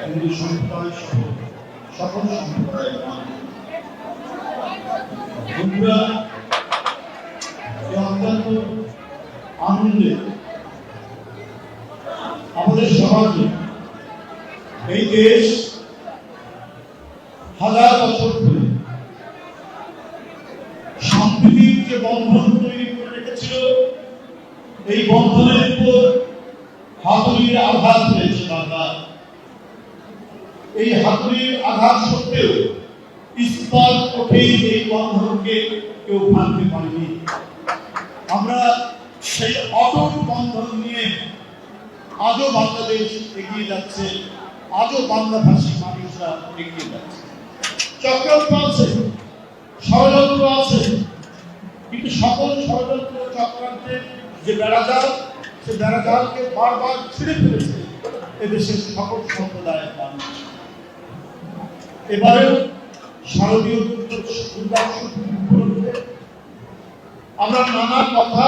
হিন্দু সম্প্রদায় সহ সকল সম্প্রদায়ের অত্যন্ত আনন্দে আমাদের সমাজে এই দেশ হাজার বছর ধরে যে বন্ধন তৈরি করে রেখেছিল এই বন্ধনের উপর হাতুড়ির আঘাত হয়েছে বারবার এই হাতুড়ির আঘাত সত্ত্বেও ইস্পাত ওঠেই এই বন্ধনকে কেউ ভাঙতে পারেনি। আমরা সেই অটল বন্ধন নিয়ে আজও বাংলাদেশ এগিয়ে যাচ্ছে, আজও বাংলাভাষী মানুষরা এগিয়ে যাচ্ছে। চক্রান্ত আছে, ষড়যন্ত্র আছে, কিন্তু সকল ষড়যন্ত্র চক্রান্তের যে বেড়াজাল, সে বেড়াজালকে বারবার ছিঁড়ে ফেলেছে। এদেশের সকল সম্প্রদায়ের মানুষ এবারে শারদীয় আমরা নানা কথা,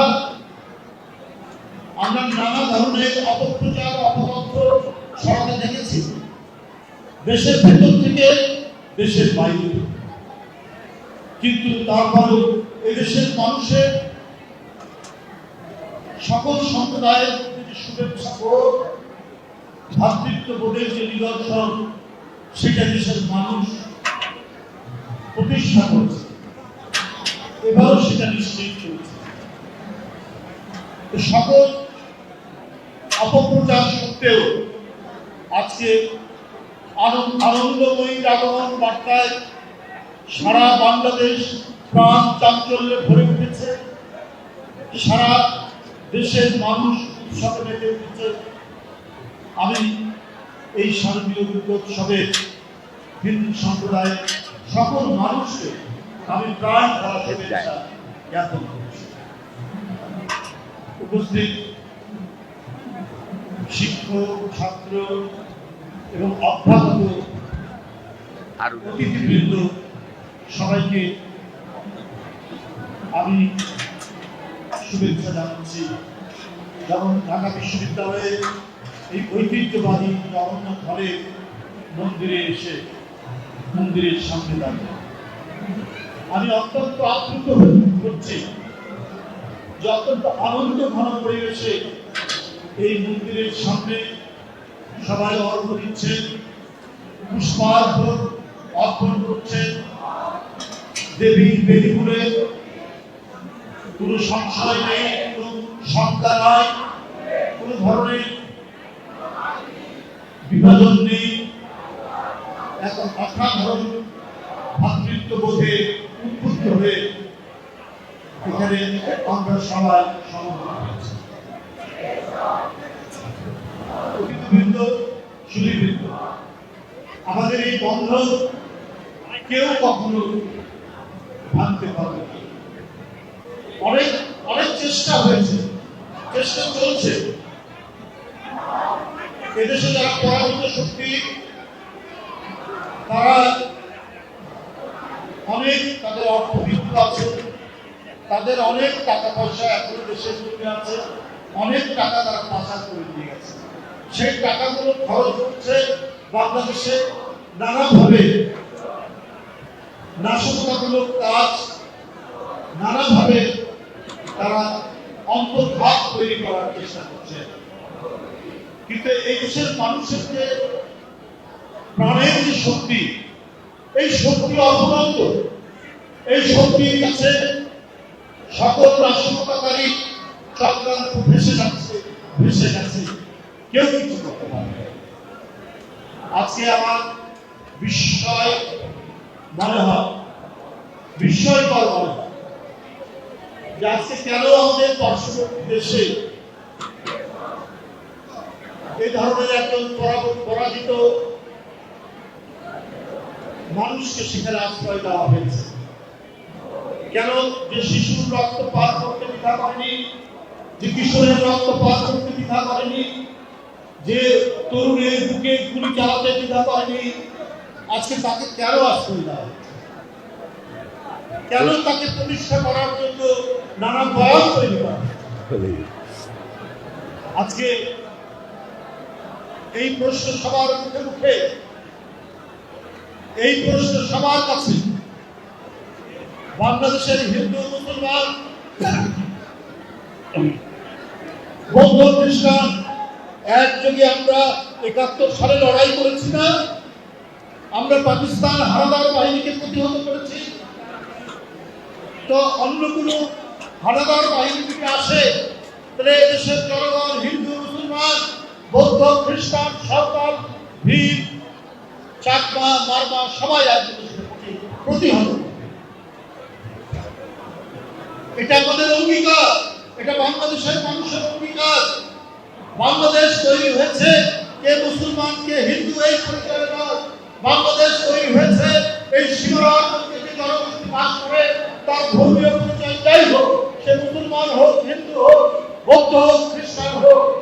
আমরা নানা ধরনের অপপ্রচার অপতথ্য ছড়াতে দেখেছি দেশের ভেতর থেকে, দেশের বাইরে। কিন্তু তারপরেও এদেশের মানুষের সকল সম্প্রদায়ের শুভেচ্ছা ও ভ্রাতৃত্ববোধের যে নিদর্শন, সেটা দেশের মানুষ প্রতিষ্ঠা করেছে। এবারও সেটা নিশ্চিত করেছে। সকল অপপ্রচার সত্ত্বেও আজকে আনন্দ আনন্দময়ী আগমন বার্তায় সারা বাংলাদেশ প্রাণ চাঞ্চল্যে ভরে উঠেছে। সারা দেশের মানুষ উৎসবে মেতে উঠেছে। আমি এই শারদীয় দুর্গোৎসবের হিন্দু সম্প্রদায়ের সকল মানুষকে আমি প্রাণ ভরা শুভেচ্ছা জ্ঞাপন করছি। উপস্থিত শিক্ষক ছাত্র এবং অভ্যাগত অতিথিবৃন্দ সবাইকে আমি শুভেচ্ছা জানাচ্ছি। যেমন ঢাকা বিশ্ববিদ্যালয়ে এই ঐতিহ্যবাহী জগন্নাথ ঘরে মন্দিরে এসে মন্দিরের সামনে দাঁড়িয়ে। আমি অত্যন্ত আপ্লুত হচ্ছি যে অত্যন্ত আনন্দ ঘন পরিবেশে এই মন্দিরের সামনে সবাই অর্ঘ দিচ্ছেন পুষ্পার্ঘ অর্পণ করছেন। দেবী বেদিপুরে কোনো সংশয় নেই, কোনো শঙ্কা নাই কোনো ধরনের বিভাজন নেই এখন অসাধারণ ভাতৃত্ববোধে উদ্বুদ্ধ হয়ে এখানে আমরা সবাই সমবেত হয়েছি। আমাদের এই বন্ধন কেউ কখনো ভাঙতে পারবে অনেক অনেক চেষ্টা হয়েছে, চেষ্টা চলছে। এদেশে যারা পরাভূত শক্তি, তারা অনেক তাদের অর্থবিত্ত আছে, তাদের অনেক টাকা পয়সা এখনও দেশের মধ্যে আছে, অনেক টাকা তারা পাচার করে দিয়ে গেছে। সেই টাকাগুলো খরচ হচ্ছে বাংলাদেশে নানাভাবে। নাশকতামূলক কাজ নানাভাবে তারা অন্তর্ভাগ তৈরি করার চেষ্টা করছে। কিন্তু এই দেশের মানুষের যে প্রাণের যে শক্তি, এই শক্তি অফুরন্ত এই শক্তির কাছে সকল নাশকতাকারী চক্রান্ত ভেসে যাচ্ছে, ভেসে গেছে কেউ কিছু করতে পারবে আজকে আমার বিস্ময় মনে হয়, বিস্ময়কর মনে হয় যে আজকে কেন আমাদের পার্শ্ববর্তী দেশে এই ধরনের একজন পরাজিত মানুষকে সেখানে আশ্রয় দেওয়া হয়েছে। কেন? যে শিশুর রক্ত পার করতে দ্বিধা করেনি, যে কিশোরের রক্ত পার করতে দ্বিধা করেনি, যে তরুণের বুকে গুলি চালাতে দ্বিধা করেনি, আজকে তাকে কেন আশ্রয় দেওয়া কেন তাকে প্রতিষ্ঠা করার জন্য নানা বয়ান তৈরি করা আজকে এই প্রশ্ন সবার মুখে মুখে। এই প্রশ্ন সবার কাছে। বাংলাদেশের হিন্দু, মুসলমান, বৌদ্ধ, খ্রিস্টান, একযোগে আমরা একাত্তর সালে লড়াই করেছি না? আমরা পাকিস্তান হানাদার বাহিনীকে প্রতিহত করেছি। তো অন্য কোনো হানাদার বাহিনী থেকে আসে, তাহলে দেশের জনগণ বৌদ্ধ খ্রিস্টান, সাঁওতাল, ভীম, চাকমা, মারমা, সবাই একযোগে প্রতিহত। এটা আমাদের অঙ্গীকার, এটা বাংলাদেশের মানুষের অঙ্গীকার। বাংলাদেশ তৈরি হয়েছে, কে মুসলমান, কে হিন্দু, এই পরিচয় নয় বাংলাদেশ তৈরি হয়েছে, এই যে জনগোষ্ঠী বাস করে, তার ধর্মীয় পরিচয় যাই হোক, সে মুসলমান হোক, হিন্দু হোক, বৌদ্ধ হোক, খ্রিস্টান হোক